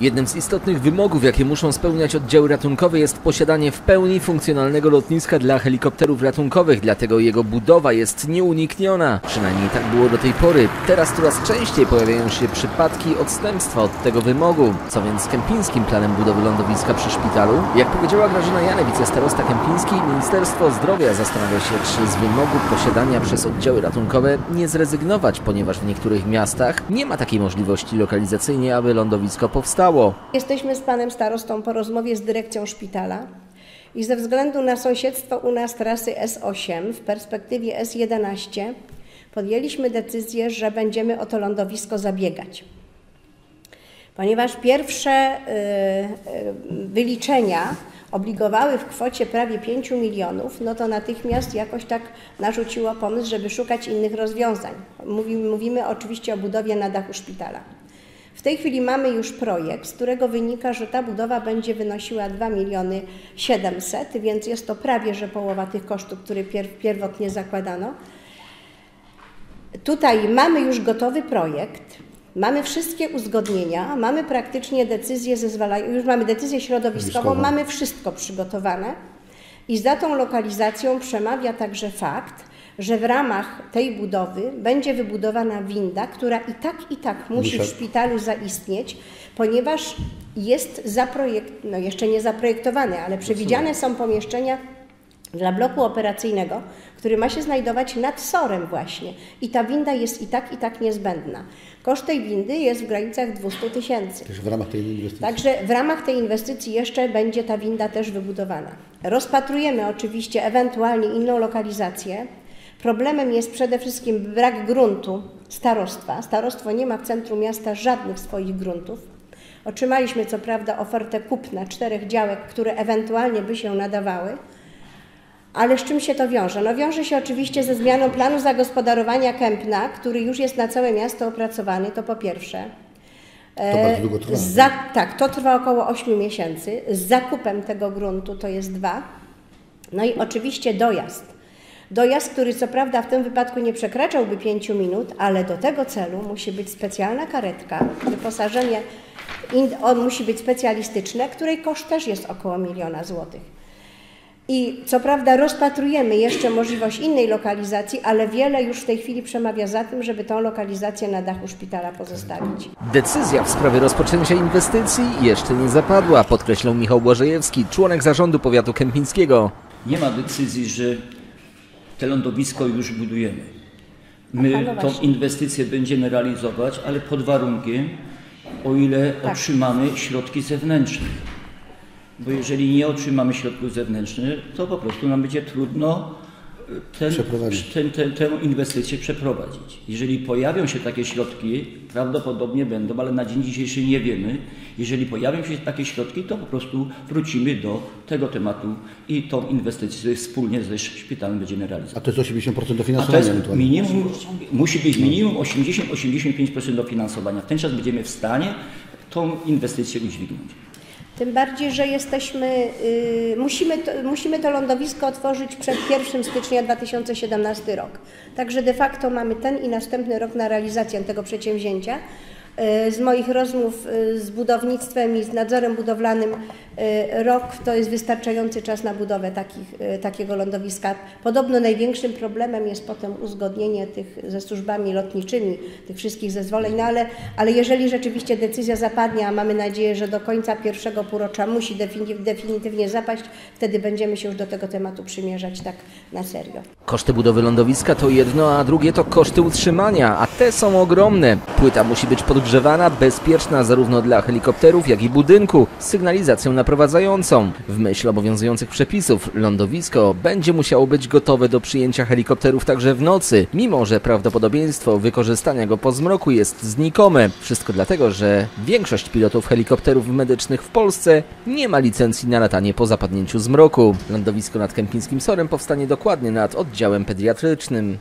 Jednym z istotnych wymogów, jakie muszą spełniać oddziały ratunkowe jest posiadanie w pełni funkcjonalnego lotniska dla helikopterów ratunkowych, dlatego jego budowa jest nieunikniona. Przynajmniej tak było do tej pory. Teraz coraz częściej pojawiają się przypadki odstępstwa od tego wymogu. Co więc z kempińskim planem budowy lądowiska przy szpitalu? Jak powiedziała Grażyna Jane, wicestarosta kempiński, Ministerstwo Zdrowia zastanawia się, czy z wymogu posiadania przez oddziały ratunkowe nie zrezygnować, ponieważ w niektórych miastach nie ma takiej możliwości lokalizacyjnie, aby lądowisko powstało. Jesteśmy z panem starostą po rozmowie z dyrekcją szpitala i ze względu na sąsiedztwo u nas trasy S8 w perspektywie S11 podjęliśmy decyzję, że będziemy o to lądowisko zabiegać. Ponieważ pierwsze y, y, wyliczenia obligowały w kwocie prawie 5 milionów, no to natychmiast jakoś tak narzuciło pomysł, żeby szukać innych rozwiązań. Mówimy, mówimy oczywiście o budowie na dachu szpitala. W tej chwili mamy już projekt, z którego wynika, że ta budowa będzie wynosiła 2 miliony 700, więc jest to prawie że połowa tych kosztów, które pier pierwotnie zakładano. Tutaj mamy już gotowy projekt, mamy wszystkie uzgodnienia, mamy praktycznie decyzję zezwalają, już mamy decyzję środowiskową, mamy wszystko przygotowane i za tą lokalizacją przemawia także fakt, że w ramach tej budowy będzie wybudowana winda, która i tak, i tak musi w szpitalu zaistnieć, ponieważ jest zaprojekt, no jeszcze nie zaprojektowane, ale przewidziane są pomieszczenia dla bloku operacyjnego, który ma się znajdować nad SOR-em właśnie. I ta winda jest i tak, i tak niezbędna. Koszt tej windy jest w granicach 200 tysięcy. Także w ramach tej inwestycji. Także w ramach tej inwestycji jeszcze będzie ta winda też wybudowana. Rozpatrujemy oczywiście ewentualnie inną lokalizację. Problemem jest przede wszystkim brak gruntu starostwa. Starostwo nie ma w centrum miasta żadnych swoich gruntów. Otrzymaliśmy co prawda ofertę kupna czterech działek, które ewentualnie by się nadawały, ale z czym się to wiąże? No wiąże się oczywiście ze zmianą planu zagospodarowania Kępna, który już jest na całe miasto opracowany, to po pierwsze. To bardzo długo trwa. Za, tak, to trwa około 8 miesięcy. Z zakupem tego gruntu to jest dwa. No i oczywiście dojazd. Dojazd, który co prawda w tym wypadku nie przekraczałby 5 minut, ale do tego celu musi być specjalna karetka, wyposażenie on musi być specjalistyczne, której koszt też jest około miliona złotych. I co prawda rozpatrujemy jeszcze możliwość innej lokalizacji, ale wiele już w tej chwili przemawia za tym, żeby tą lokalizację na dachu szpitala pozostawić. Decyzja w sprawie rozpoczęcia inwestycji jeszcze nie zapadła, podkreślał Michał Błażejewski, członek zarządu powiatu kępińskiego. Nie ma decyzji, że te lądowisko już budujemy. My no tą inwestycję będziemy realizować, ale pod warunkiem, o ile Tak. otrzymamy środki zewnętrzne. Bo jeżeli nie otrzymamy środków zewnętrznych, to po prostu nam będzie trudno ten, ten, ten, tę inwestycję przeprowadzić. Jeżeli pojawią się takie środki, prawdopodobnie będą, ale na dzień dzisiejszy nie wiemy. Jeżeli pojawią się takie środki, to po prostu wrócimy do tego tematu i tą inwestycję wspólnie ze szpitalem będziemy A realizować. to jest 80% A to dofinansowania jest ewentualnie. minimum, musi być minimum 80-85% dofinansowania. W ten czas będziemy w stanie tą inwestycję udźwignąć. Tym bardziej, że jesteśmy, y, musimy, to, musimy to lądowisko otworzyć przed 1 stycznia 2017 rok. Także de facto mamy ten i następny rok na realizację tego przedsięwzięcia. Y, Z moich rozmów y, z budownictwem i z nadzorem budowlanym rok to jest wystarczający czas na budowę takich, y, takiego lądowiska. Podobno największym problemem jest potem uzgodnienie tych ze służbami lotniczymi, tych wszystkich zezwoleń, no ale, ale jeżeli rzeczywiście decyzja zapadnie, a mamy nadzieję, że do końca pierwszego półrocza musi defini- definitywnie zapaść, wtedy będziemy się już do tego tematu przymierzać tak na serio. Koszty budowy lądowiska to jedno, a drugie to koszty utrzymania, a te są ogromne. Płyta musi być podgrzewana, bezpieczna zarówno dla helikopterów, jak i budynku, z sygnalizacją naprowadzającą. W myśl obowiązujących przepisów, lądowisko będzie musiało być gotowe do przyjęcia helikopterów także w nocy, mimo że prawdopodobieństwo wykorzystania go po zmroku jest znikome. Wszystko dlatego, że większość pilotów helikopterów medycznych w Polsce nie ma licencji na latanie po zapadnięciu zmroku. Lądowisko nad Kępińskim Sorem powstanie dokładnie nad oddziałem pediatrycznym.